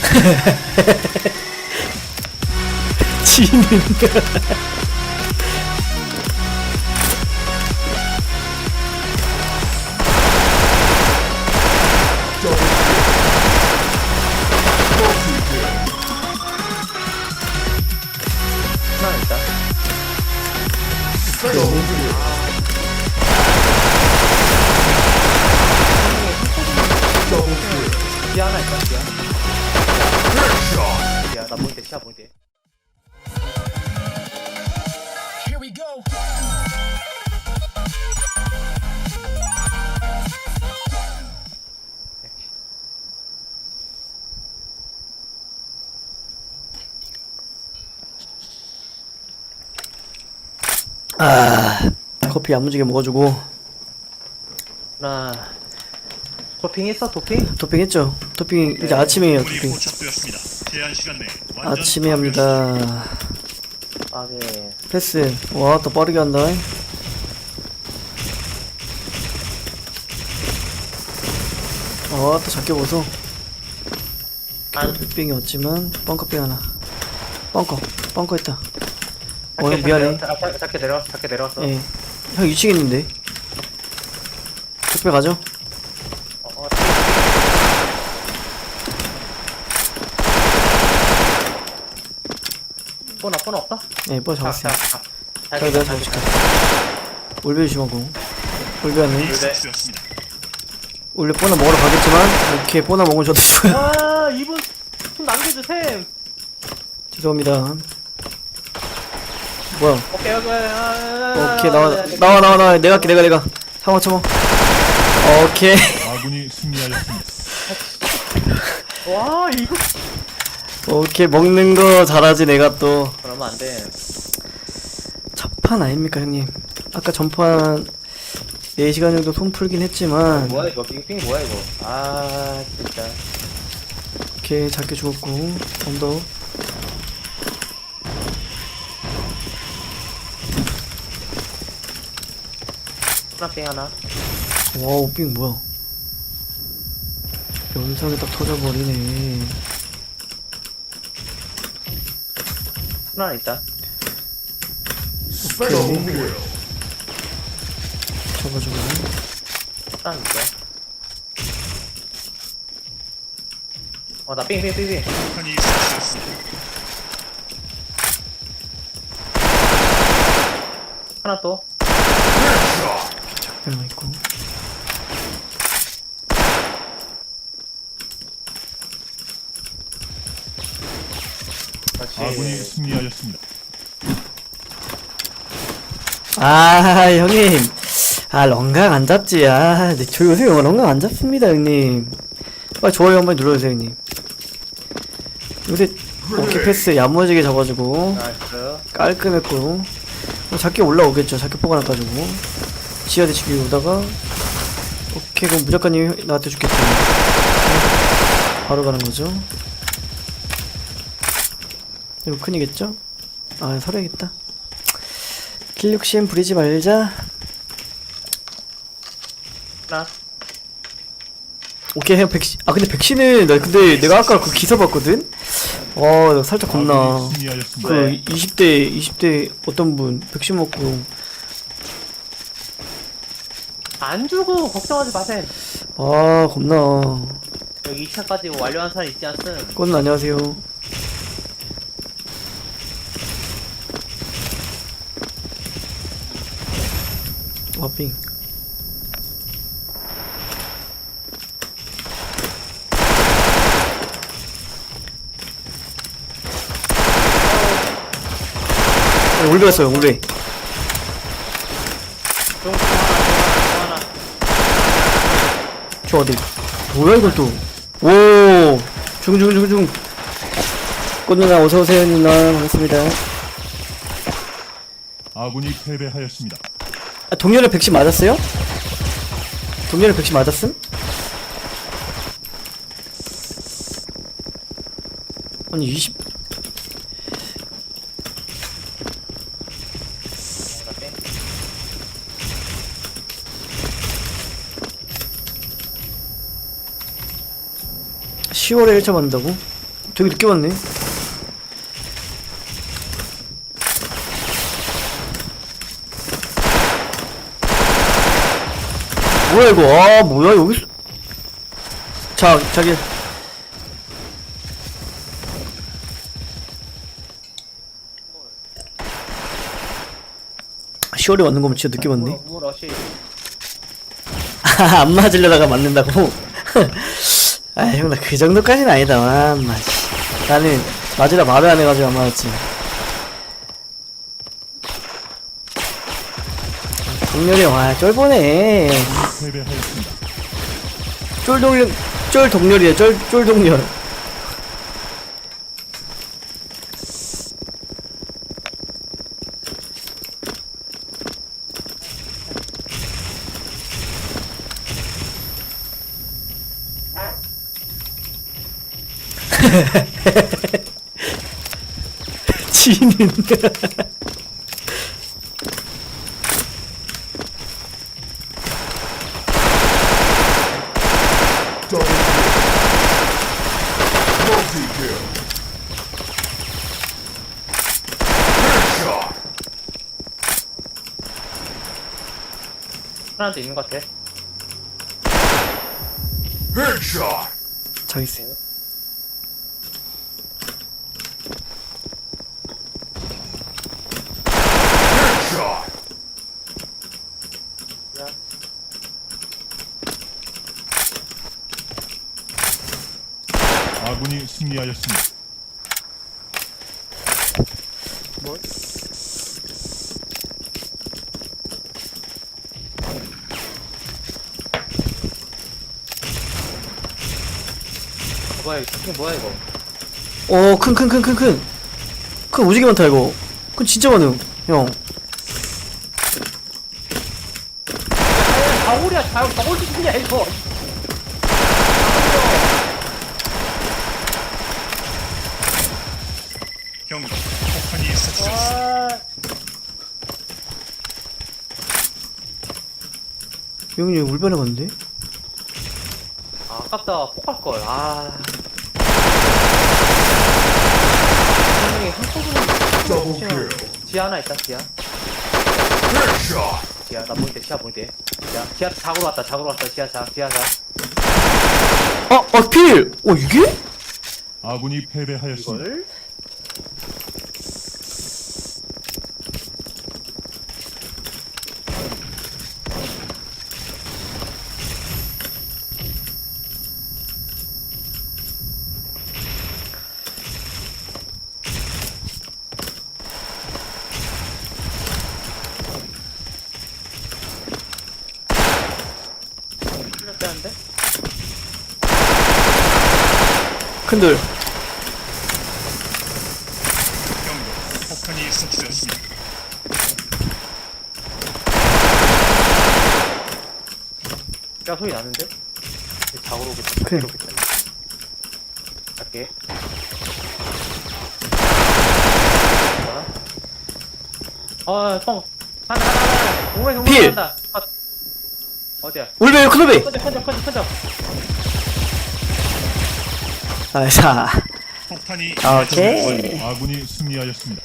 지는 아 커피 야무지게 먹어주고 하나. 토핑 했어? 토핑? 토핑 했죠 토핑 이제 아침이에요 불이 토핑 포착되었습니다. 제한 시간 내에 완전 아침에 합니다 아, 네. 패스 와또 빠르게 한다 아또 작게 보소 안. 빅빙이 없지만 벙커빙 하나 벙커 벙커 있다 어 형 미안해 아, 작- 작게 내려왔어. 작게 내려왔어. 예. 형 2층에 있는데 택배 가죠? 어, 어, 뽀나 뽀나 없다? 예, 뭐 잡았어요 자, 자, 자, 내가 잡을게 올베 조심하고 올베 포착되었습니다. 올베 뽀나 먹으러 가겠지만 오케이 뽀나 먹으면 저도 죽어요 와, 이분 좀 남겨주셈. 죄송합니다 뭐야 오케이, 오케이. 아, 오케이 나와 나와 나와 나와 내가 할게 내가 내가 상어 쳐먹 오케이 아군이 승리하였습니다. 와, 이거. 오케이 먹는 거 잘하지 내가 또 그러면 안 돼. 첫판 아닙니까 형님 아까 전판 4시간 정도 손 풀긴 했지만 뭐야, 이거. 빙빙 뭐야, 이거. 아, 진짜. 오케이 작게 죽었고 언더 하나빙 하나. 와우 삥 뭐야 연상에 딱 터져버리네 하나 있다. 오케이 잡아주고 하나 있다. 어, 나 빙, 빙, 빙, 빙. 폭탄이 설치되었습니다. 하나 또. 하나 있고. 그렇지. 아군이 승리하였습니다. 아 형님. 아 런강 안 잡지. 아 네, 저 요새 런강 안 잡습니다 형님. 빨리 좋아요 한번 눌러주세요 형님. 요새 오케이 패스 야무지게 잡아주고. 나이스. 깔끔했고. 어, 작게 올라오겠죠. 작게 뽑아놔가지고 지하 대치기 오다가 오케이 그럼 무작가님 나한테 죽겠죠 바로 가는 거죠 이거 큰이겠죠? 아 살아야겠다 킬 욕심 부리지 말자 하나. 오케이 형 백신 아 근데 백신은 나 근데 내가 아까 그 기사 봤거든 어 살짝 겁나 승리하였습니다. 그 네. 20대 20대 어떤 분 백신 먹고 안 주고 걱정하지 마셈. 아 겁나 여기 2차까지 완료한 사람 있지 않음. 꽃은 안녕하세요 와핑 어, 올베 갔어요 올베 좀 하나, 좀 하나, 저 어디 뭐야 이건 또오 중중중중 꽃 누나 어서오세요 누나 반갑습니다 아군이 패배하였습니다. 아, 동료를 백신 맞았어요? 동료를 백신 맞았음? 아니 20 하나. 나 뺑. 10월에 1차 맞는다고? 되게 늦게 왔네. 뭐야 이거? 아 뭐야 여기? 서 자 자기. 시월에 왔는 거면 진짜 늦게 왔네. 뭐 러시. 안 맞으려다가 맞는다고? 아, 형, 나 그 정도까지는 아니다, 와, 마, 씨. 나는 맞으라 말을 안 해가지고 안 맞았지. 동렬이 형, 아, 쫄보네. 쫄동렬, 쫄동렬이야, 쫄, 쫄동렬. 지는. 하나도 있는 것 같아. 저기 있어요. 아군이 승리하였습니다. 어, 뭐야 이거 뭐야 이거? 어, 큰, 큰, 큰, 큰, 큰. 큰 오지게 많다, 이거. 큰 진짜 많음, 형. 가오리야 가 가오리 뭐냐 이거? 경고. 폭탄이 설치되었습니다. 아, 형님, 울변에 갔는데? 아, 아깝다 폭갈 걸. 아. 분명히 한쪽으로 지하 하나 있다 지하. 지하 나때 지하 때. 지하 지하 작으로 왔다 작으로 왔다 지하 작 지하 작. 어, 어, 필! 어, 이게? 아군이 패배하였습니다. 폭탄이 설치되었습니다. 야 소리 나는데? 작으로 오겠다 그래. 작게로 오겠다 작게 어똥 하나 하나 하나 동물 동물 필! 한다 아, 어디야 울변 클럽에! 컨적 컨적 컨적 컨적 아, 자. 폭탄이 오케이. 아군이 승리하였습니다.